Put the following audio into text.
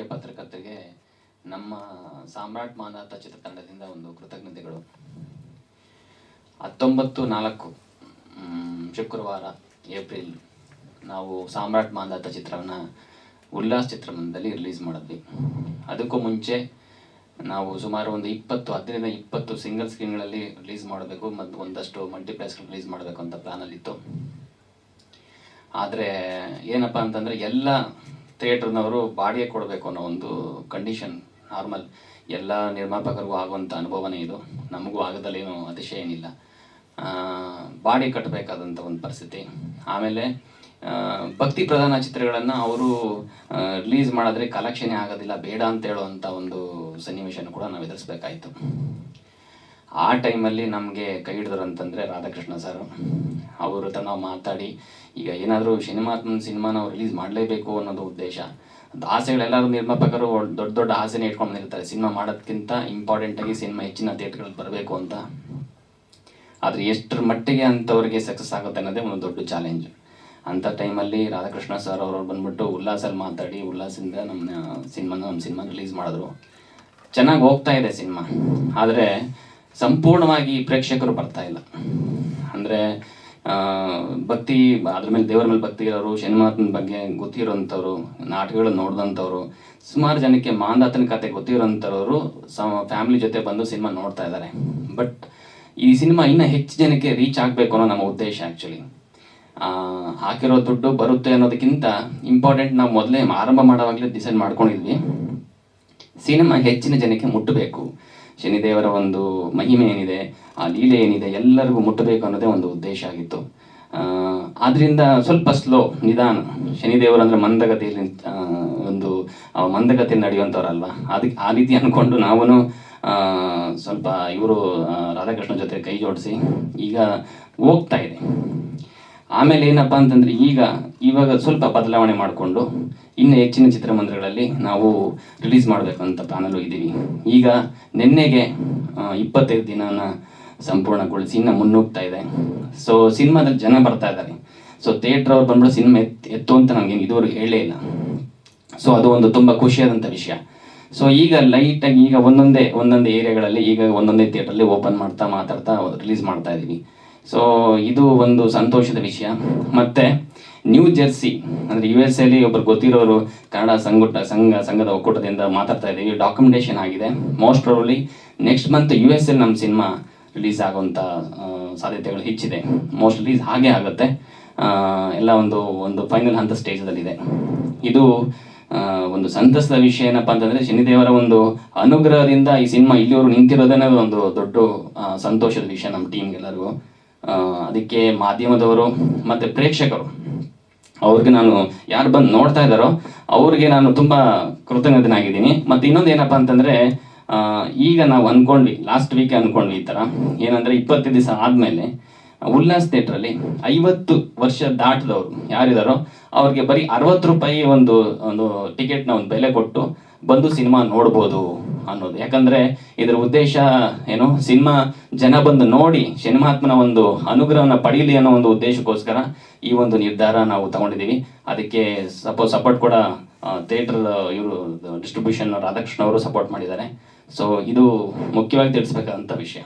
ಹಿರಿಯ ಪತ್ರಕರ್ತರಿಗೆ ನಮ್ಮ ಸಾಮ್ರಾಟ್ ಮಾನಾಥ ಚಿತ್ರತಂಡದಿಂದ ಒಂದು ಕೃತಜ್ಞತೆಗಳು. ಹತ್ತೊಂಬತ್ತು ನಾಲ್ಕು ಶುಕ್ರವಾರ, ಏಪ್ರಿಲ್, ನಾವು ಸಾಮ್ರಾಟ್ ಮಾಂದಾತ ಚಿತ್ರವನ್ನು ಉಲ್ಲಾಸ್ ಚಿತ್ರಮಂದಿರದಲ್ಲಿ ರಿಲೀಸ್ ಮಾಡಿದ್ವಿ. ಅದಕ್ಕೂ ಮುಂಚೆ ನಾವು ಸುಮಾರು ಒಂದು ಇಪ್ಪತ್ತು ಹದಿನೈದು ಇಪ್ಪತ್ತು ಸಿಂಗಲ್ ಸ್ಕ್ರೀನ್ಗಳಲ್ಲಿ ರಿಲೀಸ್ ಮಾಡಬೇಕು ಮತ್ತು ಒಂದಷ್ಟು ಮಲ್ಟಿಪ್ಲೆಕ್ಸ್ ರಿಲೀಸ್ ಮಾಡಬೇಕು ಅಂತ ಪ್ಲ್ಯಾನಲ್ಲಿತ್ತು ಆದರೆ ಏನಪ್ಪ ಅಂತಂದರೆ ಎಲ್ಲ ಥಿಯೇಟ್ರ್ನವರು ಬಾಡಿಗೆ ಕೊಡಬೇಕು ಅನ್ನೋ ಒಂದು ಕಂಡೀಷನ್ ನಾರ್ಮಲ್ ಎಲ್ಲ ನಿರ್ಮಾಪಕರಿಗೂ ಆಗುವಂಥ ಅನುಭವನೇ ಇದು. ನಮಗೂ ಆಗದಲ್ಲೇನು ಅತಿಶಯ ಏನಿಲ್ಲ. ಆ, ಬಾಡಿಗೆ ಕಟ್ಟಬೇಕಾದಂಥ ಒಂದು ಪರಿಸ್ಥಿತಿ. ಆಮೇಲೆ ಭಕ್ತಿ ಪ್ರಧಾನ ಚಿತ್ರಗಳನ್ನು ಅವರು ರಿಲೀಸ್ ಮಾಡಿದ್ರೆ ಕಲೆಕ್ಷನ್ನೇ ಆಗೋದಿಲ್ಲ ಬೇಡ ಅಂತ ಹೇಳುವಂಥ ಒಂದು ಸನ್ನಿವೇಶನ ಕೂಡ ನಾವು ಎದುರಿಸ್ಬೇಕಾಯಿತು. ಆ ಟೈಮಲ್ಲಿ ನಮಗೆ ಕೈ ಹಿಡಿದ್ರು ಅಂತಂದರೆ ರಾಧಾಕೃಷ್ಣ ಸರ್. ಅವ್ರ ಹತ್ರ ಮಾತಾಡಿ, ಈಗ ಏನಾದರೂ ಸಿನಿಮಾ ಸಿನಿಮಾ ನಾವು ರಿಲೀಸ್ ಮಾಡಲೇಬೇಕು ಅನ್ನೋದು ಉದ್ದೇಶ. ಆಸೆಗಳೆಲ್ಲರೂ ನಿರ್ಮಾಪಕರು ದೊಡ್ಡ ದೊಡ್ಡ ಆಸೆನೇ ಇಟ್ಕೊಂಡು ಬಂದಿರ್ತಾರೆ. ಸಿನಿಮಾ ಮಾಡೋದಕ್ಕಿಂತ ಇಂಪಾರ್ಟೆಂಟಾಗಿ ಸಿನಿಮಾ ಹೆಚ್ಚಿನ ಥಿಯೇಟ್ರ್ಗಳಲ್ಲಿ ಬರಬೇಕು ಅಂತ. ಆದರೆ ಎಷ್ಟರ ಮಟ್ಟಿಗೆ ಅಂಥವ್ರಿಗೆ ಸಕ್ಸಸ್ ಆಗುತ್ತೆ ಅನ್ನೋದೇ ಒಂದು ದೊಡ್ಡ ಚಾಲೆಂಜ್ ಅಂಥ ಟೈಮಲ್ಲಿ ರಾಧಾಕೃಷ್ಣ ಸರ್ ಅವರು ಬಂದ್ಬಿಟ್ಟು ಉಲ್ಲಾಸಲ್ಲಿ ಮಾತಾಡಿ ಉಲ್ಲಾಸಿಂದ ನಮ್ಮ ಸಿನಿಮಾನ ನಮ್ಮ ಸಿನಿಮಾ ರಿಲೀಸ್ ಮಾಡಿದ್ರು. ಚೆನ್ನಾಗಿ ಹೋಗ್ತಾ ಇದೆ ಸಿನಿಮಾ. ಆದರೆ ಸಂಪೂರ್ಣವಾಗಿ ಪ್ರೇಕ್ಷಕರು ಬರ್ತಾ ಇಲ್ಲ. ಅಂದರೆ ಭಕ್ತಿ, ಅದ್ರ ಮೇಲೆ ದೇವರ ಮೇಲೆ ಭಕ್ತಿ ಇರೋರು ಶನಿಮಾತನ ಬಗ್ಗೆ ಗೊತ್ತಿರೋಂಥವ್ರು ನಾಟಕಗಳು ನೋಡಿದಂಥವ್ರು, ಸುಮಾರು ಜನಕ್ಕೆ ಮಾಂದಾತನ ಕತೆ ಗೊತ್ತಿರೋಂಥವ್ರು ಸ ಫ್ಯಾಮಿಲಿ ಜೊತೆ ಬಂದು ಸಿನಿಮಾ ನೋಡ್ತಾ ಇದ್ದಾರೆ. ಬಟ್, ಈ ಸಿನಿಮಾ ಇನ್ನೂ ಹೆಚ್ಚು ಜನಕ್ಕೆ ರೀಚ್ ಆಗಬೇಕು ಅನ್ನೋ ನಮ್ಮ ಉದ್ದೇಶ ಆ್ಯಕ್ಚುಲಿ ಹಾಕಿರೋ ದುಡ್ಡು ಬರುತ್ತೆ ಅನ್ನೋದಕ್ಕಿಂತ ಇಂಪಾರ್ಟೆಂಟ್ ನಾವು ಮೊದಲೇ ಆರಂಭ ಮಾಡೋವಾಗಲೇ ಡಿಸೈಡ್ ಮಾಡ್ಕೊಂಡಿದ್ವಿ. ಸಿನಿಮಾ ಹೆಚ್ಚಿನ ಜನಕ್ಕೆ ಮುಟ್ಟಬೇಕು. ಶನಿದೇವರ ಒಂದು ಮಹಿಮೆ ಏನಿದೆ, ಆ ಲೀಲೆ ಏನಿದೆ, ಎಲ್ಲರಿಗೂ ಮುಟ್ಟಬೇಕು ಅನ್ನೋದೇ ಒಂದು ಉದ್ದೇಶ ಆಗಿತ್ತು. ಆದ್ರಿಂದ ಸ್ವಲ್ಪ ಸ್ಲೋ ನಿಧಾನ. ಶನಿದೇವರು ಅಂದರೆ ಮಂದಗತಿಯಲ್ಲಿ ಒಂದು ಮಂದಗತಿಯಲ್ಲಿ ನಡೆಯುವಂಥವ್ರಲ್ವಾ ಅದಕ್ಕೆ ಆ ರೀತಿ ಅಂದ್ಕೊಂಡು ನಾವೂ ಸ್ವಲ್ಪ ಇವರು ರಾಧಾಕೃಷ್ಣ ಜೊತೆ ಕೈ ಜೋಡಿಸಿ ಈಗ ಹೋಗ್ತಾ ಇದೆ. ಆಮೇಲೆ ಏನಪ್ಪ ಅಂತಂದರೆ ಈಗ ಇವಾಗ ಸ್ವಲ್ಪ ಬದಲಾವಣೆ ಮಾಡಿಕೊಂಡು ಇನ್ನು ಹೆಚ್ಚಿನ ಚಿತ್ರಮಂದಿರಗಳಲ್ಲಿ ನಾವು ರಿಲೀಸ್ ಮಾಡಬೇಕು ಅಂತ ಪ್ಲಾನಲ್ಲೂ ಇದ್ದೀವಿ. ಈಗ ನಿನ್ನೆಗೆ ಇಪ್ಪತ್ತೈದು ದಿನನ ಸಂಪೂರ್ಣಗೊಳಿಸಿ ಇನ್ನು ಮುನ್ನುಗ್ತಾ ಇದೆ. ಸೊ ಸಿನಿಮಾದಲ್ಲಿ ಜನ ಬರ್ತಾ ಇದ್ದಾರೆ. ಸೊ ಥಿಯೇಟ್ರ್ ಅವ್ರು ಬಂದ್ಬಿಟ್ಟು ಸಿನಿಮಾ ಎತ್, ಎತ್ತು ಅಂತ ನಮಗೇನು ಇದುವರೆಗೂ ಹೇಳೇ ಇಲ್ಲ. ಸೊ ಅದು ಒಂದು ತುಂಬ ಖುಷಿಯಾದಂಥ ವಿಷಯ. ಸೊ ಈಗ ಲೈಟಾಗಿ ಈಗ ಒಂದೊಂದೇ ಒಂದೊಂದೇ ಏರಿಯಾಗಳಲ್ಲಿ ಈಗ ಒಂದೊಂದೇ ಥಿಯೇಟ್ರಲ್ಲಿ ಓಪನ್ ಮಾಡ್ತಾ ಮಾತಾಡ್ತಾ ರಿಲೀಸ್ ಮಾಡ್ತಾ ಇದ್ದೀವಿ. ಸೊ ಇದು ಒಂದು ಸಂತೋಷದ ವಿಷಯ. ಮತ್ತೆ ನ್ಯೂ ಜೆರ್ಸಿ ಅಂದರೆ ಯು ಎಸ್ ಎಲ್ಲಿ ಒಬ್ಬರು ಗೊತ್ತಿರೋರು ಕನ್ನಡ ಸಂಘಟ, ಸಂಘ, ಸಂಘದ ಒಕ್ಕೂಟದಿಂದ ಮಾತಾಡ್ತಾ ಇದ್ದೀವಿ. ಡಾಕ್ಯುಮೆಂಟೇಷನ್ ಆಗಿದೆ. Most probably next month U S L ನಮ್ಮ ಸಿನಿಮಾ ರಿಲೀಸ್ ಆಗುವಂಥ ಸಾಧ್ಯತೆಗಳು ಹೆಚ್ಚಿದೆ. ಮೋಸ್ಟ್ ರಿಲೀಸ್ ಹಾಗೆ ಆಗುತ್ತೆ. ಎಲ್ಲ ಒಂದು ಒಂದು ಫೈನಲ್ ಹಂತ ಸ್ಟೇಜದಲ್ಲಿದೆ ಇದು ಒಂದು ಸಂತಸದ ವಿಷಯ ಏನಪ್ಪ ಅಂತಂದರೆ ಶನಿದೇವರ ಒಂದು ಅನುಗ್ರಹದಿಂದ ಈ ಸಿನಿಮಾ ಇಲ್ಲಿವರೆಗೂ ನಿಂತಿರೋದನ್ನೇ ಒಂದು ದೊಡ್ಡ ಸಂತೋಷದ ವಿಷಯ ನಮ್ಮ ಟೀಮ್ಗೆಲ್ಲರಿಗೂ ಅದಕ್ಕೆ ಮಾಧ್ಯಮದವರು ಮತ್ತು ಪ್ರೇಕ್ಷಕರು, ಅವ್ರಿಗೆ ನಾನು ಯಾರು ಬಂದು ನೋಡ್ತಾ ಇದ್ದಾರೋ ಅವ್ರಿಗೆ ನಾನು ತುಂಬ ಕೃತಜ್ಞತನಾಗಿದ್ದೀನಿ ಮತ್ತು ಇನ್ನೊಂದು ಏನಪ್ಪ ಅಂತಂದರೆ ಈಗ ನಾವು ಅಂದ್ಕೊಂಡ್ವಿ ಲಾಸ್ಟ್ ವೀಕ್ ಅಂದ್ಕೊಂಡ್ವಿ ಈ ಥರ ಏನಂದರೆ ಇಪ್ಪತ್ತು ದಿವಸ ಆದಮೇಲೆ ಉಲ್ಲಾಸ್ ಥಿಯೇಟ್ರಲ್ಲಿ ಐವತ್ತು ವರ್ಷ ದಾಟಿದವರು ಯಾರಿದಾರೋ ಅವ್ರಿಗೆ ಬರೀ ಅರವತ್ತು ರೂಪಾಯಿ ಒಂದು ಒಂದು ಟಿಕೆಟ್ನ ಒಂದು ಬೆಲೆ ಕೊಟ್ಟು ಬಂದು ಸಿನಿಮಾ ನೋಡ್ಬೋದು. ಅನ್ನೋದು. ಯಾಕಂದ್ರೆ ಇದರ ಉದ್ದೇಶ ಏನು? ಸಿನಿಮಾ ಜನ ಬಂದು ನೋಡಿ ಸಿನಿಮಾತ್ಮನ ಒಂದು ಅನುಗ್ರಹನ ಪಡೀಲಿ ಅನ್ನೋ ಒಂದು ಉದ್ದೇಶಕ್ಕೋಸ್ಕರ ಈ ಒಂದು ನಿರ್ಧಾರ ನಾವು ತಗೊಂಡಿದ್ದೀವಿ. ಅದಕ್ಕೆ ಸಪೋಸ್ ಸಪೋರ್ಟ್ ಕೂಡ ಥಿಯೇಟರ್ ಇವರು ಡಿಸ್ಟ್ರಿಬ್ಯೂಷನ್ ರಾಧಾಕೃಷ್ಣ ಅವರು ಸಪೋರ್ಟ್ ಮಾಡಿದ್ದಾರೆ. ಸೊ ಇದು ಮುಖ್ಯವಾಗಿ ತಿಳಿಸ್ಬೇಕಾದಂಥ ವಿಷಯ.